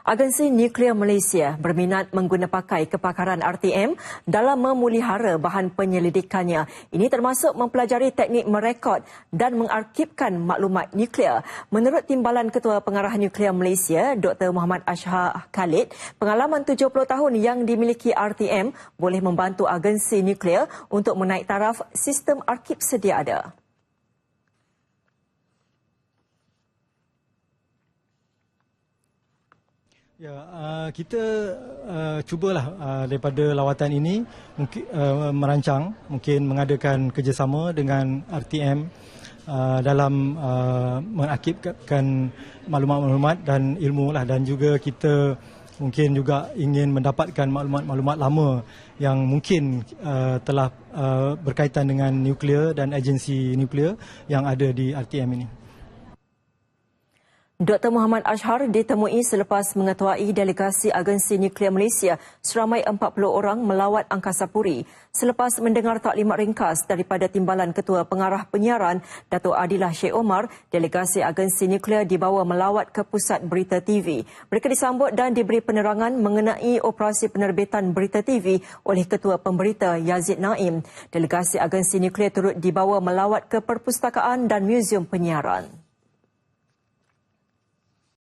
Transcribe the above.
Agensi Nuklear Malaysia berminat mengguna pakai kepakaran RTM dalam memulihara bahan penyelidikannya. Ini termasuk mempelajari teknik merekod dan mengarsipkan maklumat nuklear. Menurut Timbalan Ketua Pengarah Nuklear Malaysia, Dr. Muhammad Ashar Khalid, pengalaman 70 tahun yang dimiliki RTM boleh membantu agensi nuklear untuk menaik taraf sistem arkib sedia ada. Ya, uh, kita uh, cubalah uh, daripada lawatan ini mungkin uh, merancang, mungkin mengadakan kerjasama dengan RTM uh, dalam uh, mengakibkan maklumat-maklumat dan ilmu lah dan juga kita mungkin juga ingin mendapatkan maklumat-maklumat lama yang mungkin uh, telah uh, berkaitan dengan nuklear dan agensi nuklear yang ada di RTM ini. Dr. Muhammad Ashar ditemui selepas mengetuai delegasi agensi nuklear Malaysia seramai 40 orang melawat Angkasa Puri. Selepas mendengar taklimat ringkas daripada Timbalan Ketua Pengarah Penyiaran Datuk Adilah Sheikh Omar, delegasi agensi nuklear dibawa melawat ke Pusat Berita TV. Mereka disambut dan diberi penerangan mengenai operasi penerbitan berita TV oleh Ketua Pemberita Yazid Naim. Delegasi agensi nuklear turut dibawa melawat ke perpustakaan dan muzium penyiaran.